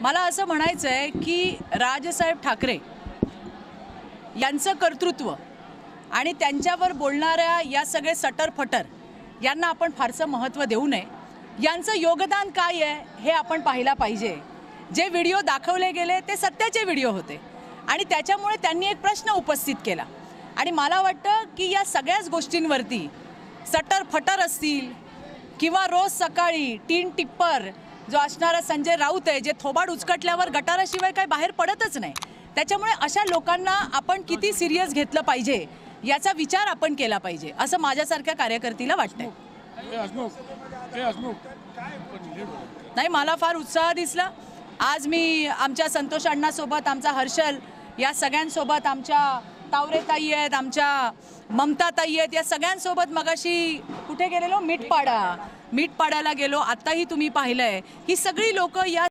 मला असं म्हणायचं आहे की राजसाहेब ठाकरे यांचं कर्तृत्व आणि त्यांच्यावर बोलणाऱ्या या सगळे सटरफटर यांना आपण फारसं महत्त्व देऊ नये. यांचं योगदान काय आहे हे आपण पाहायला पाहिजे. जे व्हिडिओ दाखवले गेले ते सत्याचे व्हिडिओ होते आणि त्याच्यामुळे त्यांनी एक प्रश्न उपस्थित केला. आणि मला वाटतं की या सगळ्याच गोष्टींवरती सटर फटर असतील किंवा रोज सकाळी टीन टिप्पर जो असणारा संजय राऊत आहे जे थोबाड उचकटल्यावर गटाराशिवाय काही बाहेर पडतच नाही. त्याच्यामुळे अशा लोकांना आपण किती सिरियस घेतलं पाहिजे याचा विचार आपण केला पाहिजे असं माझ्यासारख्या कार्यकर्तीला वाटतंय. नाही मला फार उत्साह दिसला. आज मी आमच्या संतोष अण्णासोबत आमचा हर्षल या सगळ्यांसोबत आमच्या तावरेताई आहेत आमच्या ममताताई आहेत या सगळ्यांसोबत मगाशी कुठे गेलेलो? मीठपाडा. मीठपाड्याला गेलो. आत्ताही तुम्ही पाहिलंय. ही सगळी लोक या